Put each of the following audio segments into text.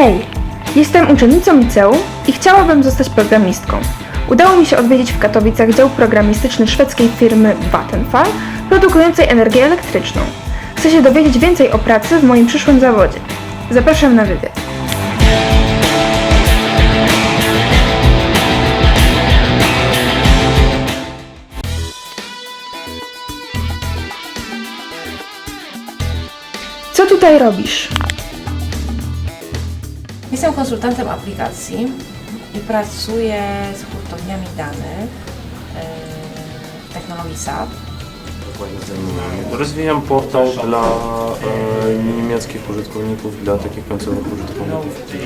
Hej, jestem uczennicą liceum i chciałabym zostać programistką. Udało mi się odwiedzić w Katowicach dział programistyczny szwedzkiej firmy Vattenfall, produkującej energię elektryczną. Chcę się dowiedzieć więcej o pracy w moim przyszłym zawodzie. Zapraszam na wywiad. Co tutaj robisz? Jestem konsultantem aplikacji i pracuję z hurtowniami danych e, w technologii SAP. Zajmuję. Rozwijam portal dla e, niemieckich użytkowników, dla takich końcowych użytkowników, którzy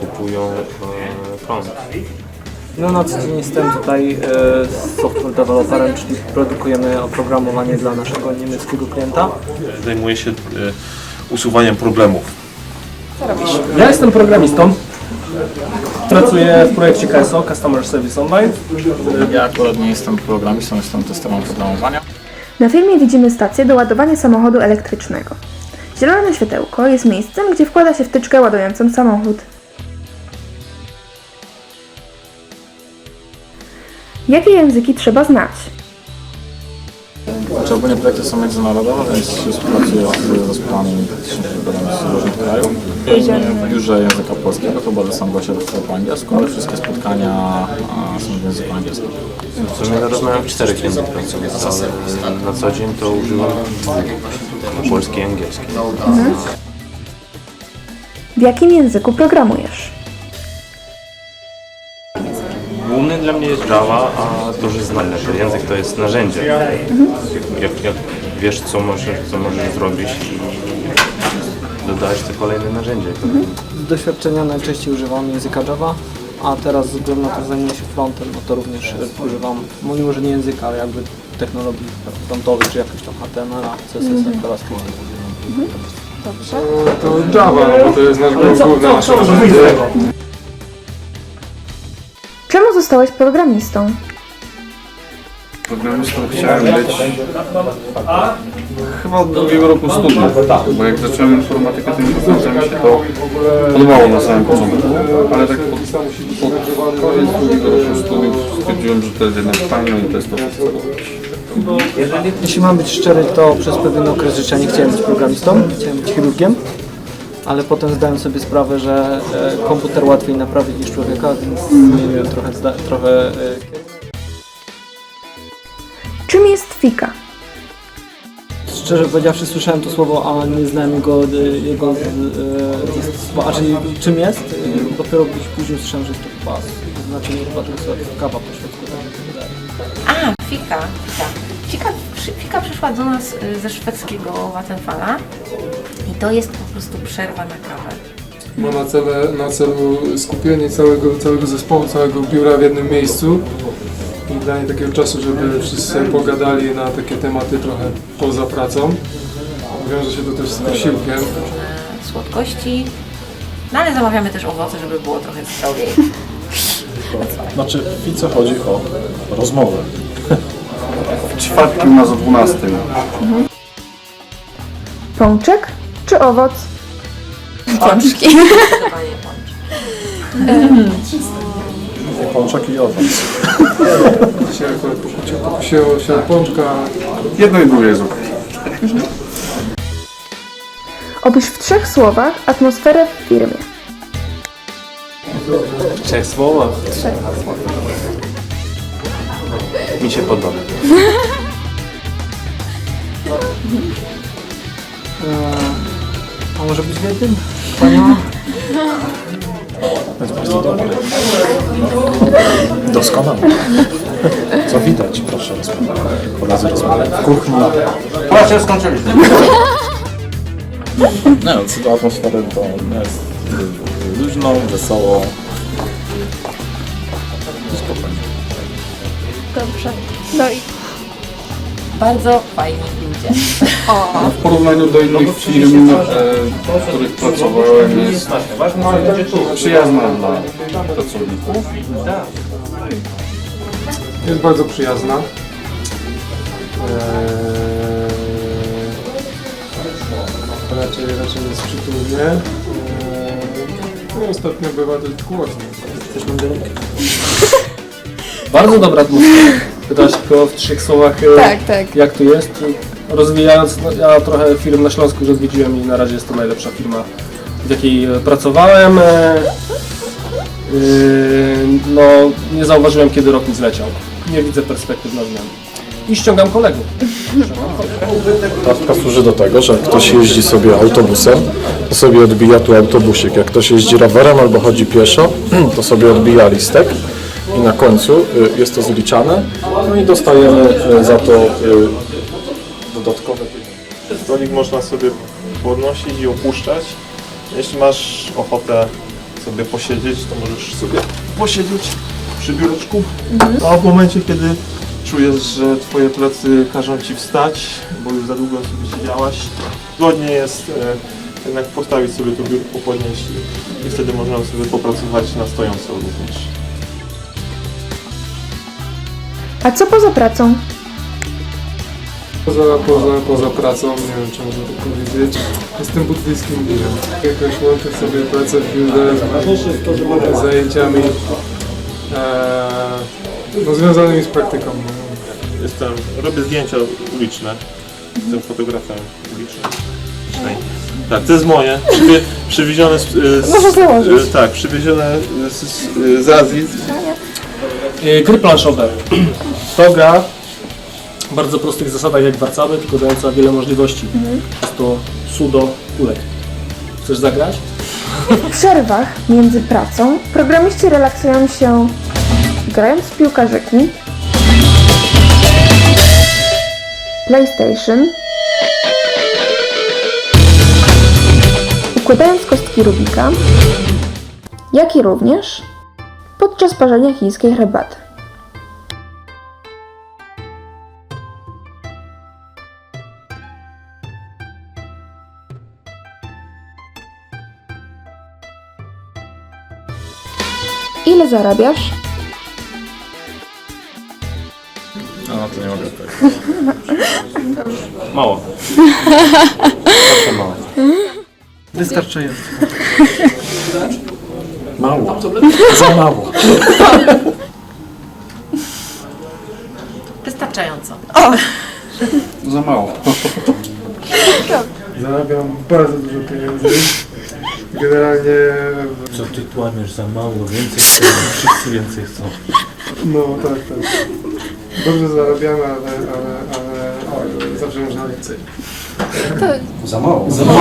kupują e, prąd. No na co dzień jestem tutaj e, software developerem, czyli produkujemy oprogramowanie dla naszego niemieckiego klienta. zajmuje się e, usuwaniem problemów. Ja jestem programistą. Pracuję w projekcie KSO, Customer Service Online. Ja akurat nie jestem programistą, jestem testerem oprogramowania. Na filmie widzimy stację do ładowania samochodu elektrycznego. Zielone światełko jest miejscem, gdzie wkłada się wtyczkę ładującą samochód. Jakie języki trzeba znać? Znaczy ogólnie projekty są międzynarodowe, więc współpracuję z zespołami z różnych krajów. W biurze języka polskiego to bardzo sam tylko po angielsku, ale wszystkie spotkania a, są w języku angielskim. W sumie rozmawiam w czterech językach, ale na co dzień to używam dwóch, polski i angielski. W jakim języku programujesz? Główny dla mnie jest Java, a to, że język to jest narzędzie. Jak, jak wiesz, co możesz, co możesz zrobić i dodajesz to kolejne narzędzie. Z doświadczenia najczęściej używam języka Java, a teraz ze względu na to, że zajmuję się frontem, no to również e, używam, no mimo że nie języka, ale jakby technologii frontowych, czy jakiś tam HTML, CSS, teraz To Java, no bo to jest nasz główny nasz. Czemu zostałeś programistą? Programistą chciałem być chyba od drugiego roku studiów, bo jak zacząłem informatykę, to informatyka mi się to podobało na samym początku, ale tak pod, pod koniec drugiego roku studiów stwierdziłem, że to jest jednak fajne i to jest to, co chcę robić. Jeśli mam być szczery, to przez pewien okres życia nie chciałem być programistą, chciałem być chirurgiem, ale potem zdałem sobie sprawę, że e, komputer łatwiej naprawić niż człowieka, więc zmieniłem trochę, zda- trochę e, Fika? Szczerze powiedziawszy słyszałem to słowo, a nie znałem jego, e, jego e, zastosowania, a czyli czym jest. E, Dopiero gdzieś później słyszałem, że jest to chyba znaczenie chyba to jest kawa po szwedzku. tak mi się wydaje. A, fika, fika. Fika, fika przyszła do nas y, ze szwedzkiego Vattenfalla i to jest po prostu przerwa na kawę. Ma na, cele, na celu skupienie całego, całego zespołu, całego biura w jednym miejscu danie takiego czasu, żeby wszyscy pogadali na takie tematy trochę poza pracą. Wiąże się to też z posiłkiem. Słodkości, no ale zamawiamy też owoce, żeby było trochę zdrowiej. Znaczy w Fice chodzi o rozmowę. Czwartki u nas o 12. Pączek czy owoc? Zdecydowanie bądź. Pączek i owoc. Dzisiaj akurat pokusiło, się pączka. Jedno i drugie jest Opisz w trzech słowach atmosferę w firmie. W trzech słowach. Mi się podoba. A może być w jednym? Panią? Doskonale. Co widać, proszę koledzy rozmawiają w kuchni. Właśnie skończyliśmy. Nie no, co do atmosfery to jest luźno, wesoło. Spokojnie. Bardzo fajni ludzie. W porównaniu do innych firm, e, w których pracowałem, jest przyjazna dla pracowników. Jest bardzo przyjazna. Eee, raczej, raczej jest przytulnie. Eee, No, ostatnio bywa dość głośno. Też mam. Bardzo dobra atmosfera. Pytasz tylko w trzech słowach, e, Tak, tak. jak tu jest. Rozwijając, no, ja trochę firm na Śląsku już odwiedziłem i na razie jest to najlepsza firma, w jakiej e, pracowałem. E, Yy, no, nie zauważyłem, kiedy rok mi zleciał. Nie widzę perspektyw na zmianę. I ściągam kolegów. Kartka służy do tego, że jak ktoś jeździ sobie autobusem, to sobie odbija tu autobusik. Jak ktoś jeździ rowerem albo chodzi pieszo, to sobie odbija listek i na końcu y, jest to zliczane, no i dostajemy y, za to y, dodatkowe pieniądze. Stolik można sobie podnosić i opuszczać. Jeśli masz ochotę sobie posiedzieć, to możesz sobie posiedzieć przy biureczku. A w momencie, kiedy czujesz, że twoje plecy każą ci wstać, bo już za długo sobie siedziałaś, zgodnie jest e, jednak postawić sobie to biurko, podnieść i, i wtedy można sobie popracować na stojąco również. A co poza pracą? Poza, poza, poza pracą, nie wiem czy można tak powiedzieć, jestem buddyjskim górem. Jakoś łączę sobie pracę w biurze z zajęciami e, no, związanymi z praktyką. Jestem, robię zdjęcia uliczne. Jestem fotografem ulicznym. Tak, to jest moje. Przywie, przywiezione z, z, Możesz założyć. e, Tak, przywiezione z, z, z Azji. Yy, Gry planszowe. To gra w bardzo prostych zasadach jak Warcaby, tylko dająca wiele możliwości. Jest to sudo kulek. Chcesz zagrać? W przerwach między pracą programiści relaksują się grając w piłkarzyki, PlayStation, układając kostki Rubika, jak i również podczas parzenia chińskiej herbaty. Ile zarabiasz? A no to nie mogę powiedzieć. Mało. Zawsze mało. Wystarczająco. Mało. Za mało. Wystarczająco. Za mało. Zarabiam bardzo dużo pieniędzy. Generalnie, Co ty kłamiesz za mało, więcej chcą, wszyscy więcej chcą. no tak, tak. Dobrze zarabiamy, ale, ale, ale zawsze można więcej. Za mało. Za mało.